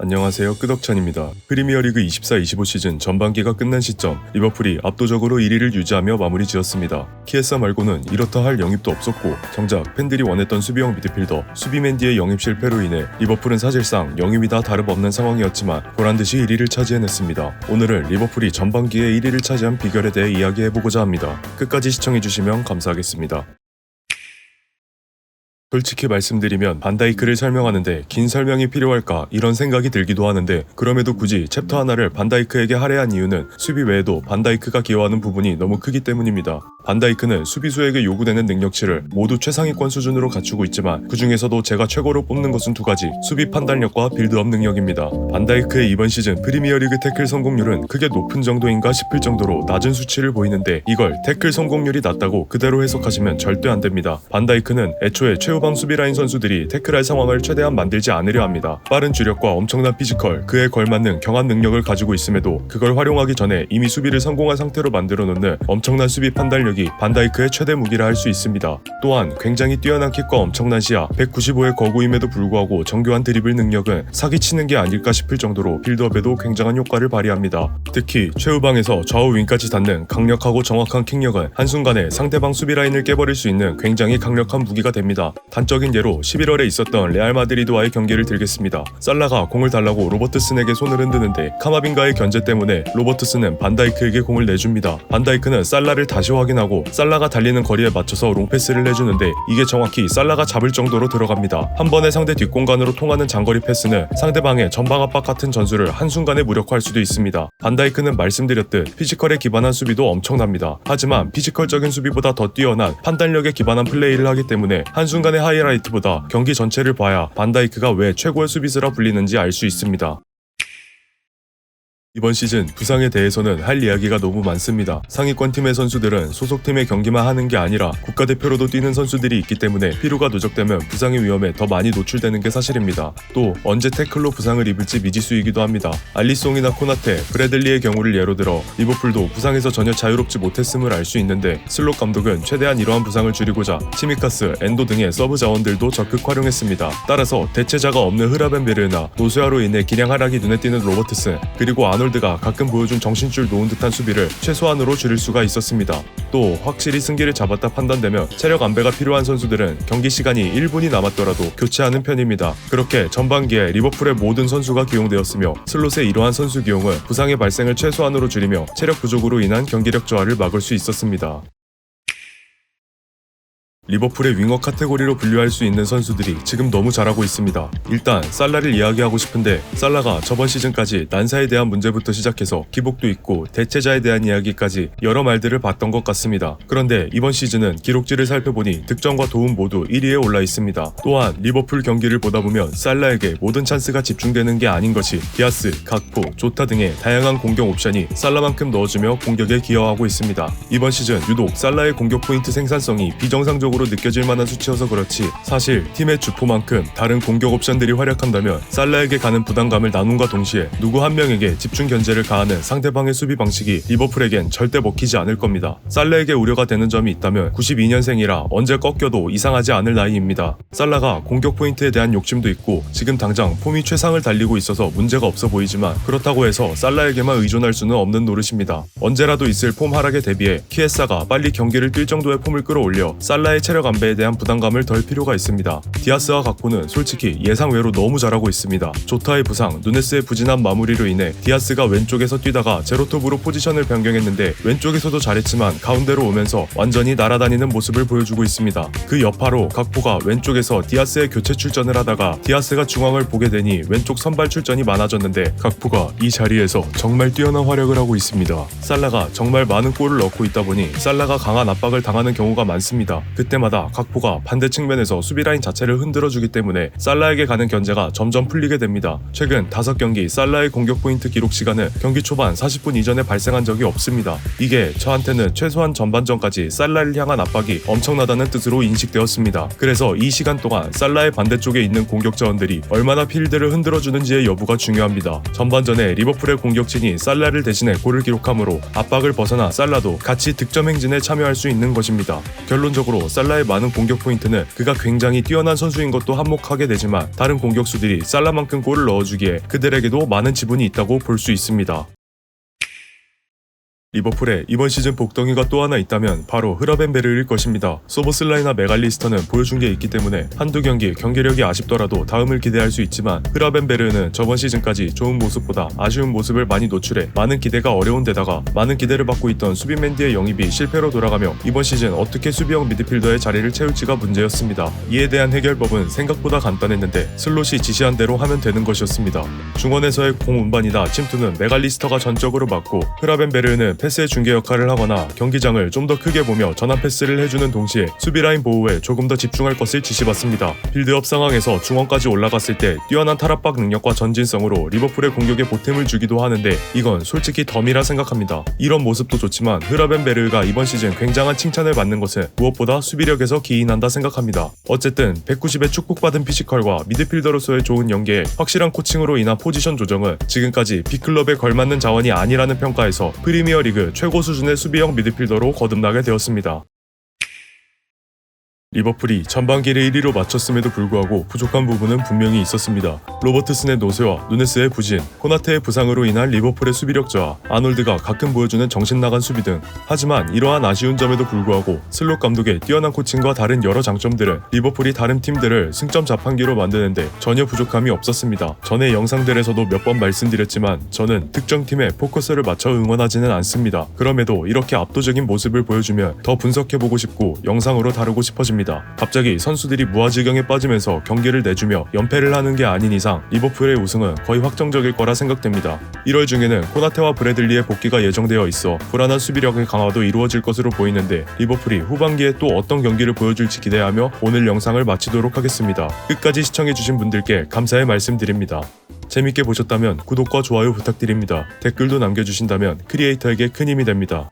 안녕하세요. 끄덕찬입니다. 프리미어리그 24-25 시즌 전반기가 끝난 시점 리버풀이 압도적으로 1위를 유지하며 마무리 지었습니다. 키에사 말고는 이렇다 할 영입도 없었고 정작 팬들이 원했던 수비형 미드필더 수비맨디의 영입 실패로 인해 리버풀은 사실상 영입이 다 다름없는 상황이었지만 보란듯이 1위를 차지해냈습니다. 오늘은 리버풀이 전반기에 1위를 차지한 비결에 대해 이야기해보고자 합니다. 끝까지 시청해주시면 감사하겠습니다. 솔직히 말씀드리면 반다이크를 설명하는데 긴 설명이 필요할까 이런 생각이 들기도 하는데 그럼에도 굳이 챕터 하나를 반다이크에게 할애한 이유는 수비 외에도 반다이크가 기여하는 부분이 너무 크기 때문입니다. 반다이크는 수비수에게 요구되는 능력치를 모두 최상위권 수준으로 갖추고 있지만 그 중에서도 제가 최고로 뽑는 것은 두 가지 수비 판단력과 빌드업 능력입니다. 반다이크의 이번 시즌 프리미어리그 태클 성공률은 크게 높은 정도인가 싶을 정도로 낮은 수치를 보이는데 이걸 태클 성공률이 낮다고 그대로 해석하시면 절대 안 됩니다. 반다이크는 애초에 최후방 수비 라인 선수들이 태클할 상황을 최대한 만들지 않으려 합니다. 빠른 주력과 엄청난 피지컬, 그에 걸맞는 경한 능력을 가지고 있음에도 그걸 활용하기 전에 이미 수비를 성공한 상태로 만들어 놓는 엄청난 수비 판단력이 반다이크의 최대 무기라 할 수 있습니다. 또한 굉장히 뛰어난 킥과 엄청난 시야, 195의 거구임에도 불구하고 정교한 드리블 능력은 사기치는 게 아닐까 싶을 정도로 빌드업에도 굉장한 효과를 발휘합니다. 특히 최후방에서 좌우 윙까지 닿는 강력하고 정확한 킥력은 한순간에 상대방 수비 라인을 깨버릴 수 있는 굉장히 강력한 무기가 됩니다. 단적인 예로 11월에 있었던 레알 마드리드와의 경기를 들겠습니다. 살라가 공을 달라고 로버트슨에게 손을 흔드는데 카마빈가의 견제 때문에 로버트슨은 반다이크에게 공을 내줍니다. 반다이크는 살라를 다시 확인하고 살라가 달리는 거리에 맞춰서 롱패스를 해주는데 이게 정확히 살라가 잡을 정도로 들어갑니다. 한 번에 상대 뒷공간으로 통하는 장거리 패스는 상대방의 전방 압박 같은 전술을 한순간에 무력화할 수도 있습니다. 반다이크는 말씀드렸듯 피지컬에 기반한 수비도 엄청납니다. 하지만 피지컬적인 수비보다 더 뛰어난 판단력에 기반한 플레이를 하기 때문에 한순간의 하이라이트보다 경기 전체를 봐야 반다이크가 왜 최고의 수비수라 불리는지 알 수 있습니다. 이번 시즌 부상에 대해서는 할 이야기가 너무 많습니다. 상위권 팀의 선수들은 소속팀의 경기만 하는 게 아니라 국가대표로도 뛰는 선수들이 있기 때문에 피로가 누적되면 부상의 위험에 더 많이 노출되는 게 사실입니다. 또 언제 태클로 부상을 입을지 미지수이기도 합니다. 알리송이나 코나테, 브래들리의 경우를 예로 들어 리버풀도 부상에서 전혀 자유롭지 못했음을 알 수 있는데 슬롯 감독은 최대한 이러한 부상을 줄이고자 치미카스, 엔도 등의 서브 자원들도 적극 활용했습니다. 따라서 대체자가 없는 흐라벤베르나 노수아로 인해 기량 하락이 눈에 띄는 로버트슨 그리고 아놀드가 가끔 보여준 정신줄 놓은 듯한 수비를 최소한으로 줄일 수가 있었습니다. 또 확실히 승기를 잡았다 판단되면 체력 안배가 필요한 선수들은 경기 시간이 1분이 남았더라도 교체하는 편입니다. 그렇게 전반기에 리버풀의 모든 선수가 기용되었으며 슬롯의 이러한 선수 기용은 부상의 발생을 최소한으로 줄이며 체력 부족으로 인한 경기력 저하를 막을 수 있었습니다. 리버풀의 윙어 카테고리로 분류할 수 있는 선수들이 지금 너무 잘하고 있습니다. 일단 살라를 이야기하고 싶은데 살라가 저번 시즌까지 난사에 대한 문제부터 시작해서 기복도 있고 대체자에 대한 이야기까지 여러 말들을 봤던 것 같습니다. 그런데 이번 시즌은 기록지를 살펴보니 득점과 도움 모두 1위에 올라 있습니다. 또한 리버풀 경기를 보다 보면 살라에게 모든 찬스가 집중되는 게 아닌 것이 디아스, 각포, 조타 등의 다양한 공격 옵션이 살라만큼 넣어주며 공격에 기여하고 있습니다. 이번 시즌 유독 살라의 공격 포인트 생산성이 비정상 적으로 느껴질 만한 수치여서 그렇지 사실 팀의 주포만큼 다른 공격 옵션들이 활약한다면 살라에게 가는 부담감을 나눔과 동시에 누구 한 명에게 집중 견제를 가하는 상대방의 수비 방식이 리버풀에겐 절대 먹히지 않을 겁니다. 살라에게 우려가 되는 점이 있다면 92년생이라 언제 꺾여도 이상하지 않을 나이입니다. 살라가 공격 포인트에 대한 욕심도 있고 지금 당장 폼이 최상을 달리고 있어서 문제가 없어 보이지만 그렇다고 해서 살라에게만 의존할 수는 없는 노릇입니다. 언제라도 있을 폼 하락에 대비해 키에사가 빨리 경기를 뛸 정도의 폼을 끌어올려 살라의 체력 안배에 대한 부담감을 덜 필요가 있습니다. 디아스와 각포는 솔직히 예상 외로 너무 잘하고 있습니다. 조타의 부상, 누네스의 부진한 마무리로 인해 디아스가 왼쪽에서 뛰다가 제로톱으로 포지션을 변경했는데 왼쪽에서도 잘했지만 가운데로 오면서 완전히 날아다니는 모습을 보여주고 있습니다. 그 여파로 각포가 왼쪽에서 디아스의 교체 출전을 하다가 디아스가 중앙을 보게 되니 왼쪽 선발 출전이 많아졌는데 각포가 이 자리에서 정말 뛰어난 활약을 하고 있습니다. 살라가 정말 많은 골을 넣고 있다 보니 살라가 강한 압박을 당하는 경우가 많습니다. 그때 마다 각포가 반대 측면에서 수비 라인 자체를 흔들어 주기 때문에 살라에게 가는 견제가 점점 풀리게 됩니다. 최근 5경기 살라의 공격 포인트 기록 시간은 경기 초반 40분 이전에 발생한 적이 없습니다. 이게 저한테는 최소한 전반전까지 살라를 향한 압박이 엄청나다는 뜻으로 인식되었습니다. 그래서 이 시간 동안 살라의 반대쪽에 있는 공격 자원들이 얼마나 필드를 흔들어 주는지의 여부가 중요합니다. 전반전에 리버풀의 공격진이 살라를 대신해 골을 기록하므로 압박을 벗어나 살라도 같이 득점 행진에 참여할 수 있는 것입니다. 결론적으로 살라 살라의 많은 공격 포인트는 그가 굉장히 뛰어난 선수인 것도 한몫하게 되지만 다른 공격수들이 살라만큼 골을 넣어주기에 그들에게도 많은 지분이 있다고 볼 수 있습니다. 리버풀에 이번 시즌 복덩이가 또 하나 있다면 바로 흐라벤베르일 것입니다. 소보슬라이나 메갈리스터는 보여준 게 있기 때문에 한두 경기 경기력이 아쉽더라도 다음을 기대할 수 있지만 흐라벤베르는 저번 시즌까지 좋은 모습보다 아쉬운 모습을 많이 노출해 많은 기대가 어려운 데다가 많은 기대를 받고 있던 수비맨디의 영입이 실패로 돌아가며 이번 시즌 어떻게 수비형 미드필더의 자리를 채울지가 문제였습니다. 이에 대한 해결법은 생각보다 간단했는데 슬롯이 지시한 대로 하면 되는 것이었습니다. 중원에서의 공 운반이나 침투는 메갈리스터가 전적으로 맡고 흐라벤베르는 패스의 중개 역할을 하거나 경기장을 좀 더 크게 보며 전환 패스를 해주는 동시에 수비 라인 보호에 조금 더 집중할 것을 지시받습니다. 빌드업 상황에서 중원까지 올라갔을 때 뛰어난 탈압박 능력과 전진성으로 리버풀의 공격에 보탬을 주기도 하는데 이건 솔직히 덤이라 생각합니다. 이런 모습도 좋지만 흐라벤베르가 이번 시즌 굉장한 칭찬을 받는 것은 무엇보다 수비력에서 기인한다 생각합니다. 어쨌든 190의 축복받은 피지컬과 미드필더로서의 좋은 연계에 확실한 코칭으로 인한 포지션 조정은 지금까지 B클럽에 걸맞는 자원이 아니라는 평가에서 프리미어 리그 최고 수준의 수비형 미드필더로 거듭나게 되었습니다. 리버풀이 전반기를 1위로 마쳤음에도 불구하고 부족한 부분은 분명히 있었습니다. 로버트슨의 노쇠와 누네스의 부진, 코나테의 부상으로 인한 리버풀의 수비력 저하, 아놀드가 가끔 보여주는 정신 나간 수비 등 하지만 이러한 아쉬운 점에도 불구하고 슬롯 감독의 뛰어난 코칭과 다른 여러 장점들은 리버풀이 다른 팀들을 승점 자판기로 만드는데 전혀 부족함이 없었습니다. 전에 영상들에서도 몇 번 말씀드렸지만 저는 특정 팀에 포커스를 맞춰 응원하지는 않습니다. 그럼에도 이렇게 압도적인 모습을 보여주면 더 분석해보고 싶고 영상으로 다루고 싶어집니다. 갑자기 선수들이 무아지경에 빠지면서 경기를 내주며 연패를 하는 게 아닌 이상 리버풀의 우승은 거의 확정적일 거라 생각됩니다. 1월 중에는 코나테와 브래들리의 복귀가 예정되어 있어 불안한 수비력의 강화도 이루어질 것으로 보이는데 리버풀이 후반기에 또 어떤 경기를 보여줄지 기대하며 오늘 영상을 마치도록 하겠습니다. 끝까지 시청해주신 분들께 감사의 말씀드립니다. 재밌게 보셨다면 구독과 좋아요 부탁드립니다. 댓글도 남겨주신다면 크리에이터에게 큰 힘이 됩니다.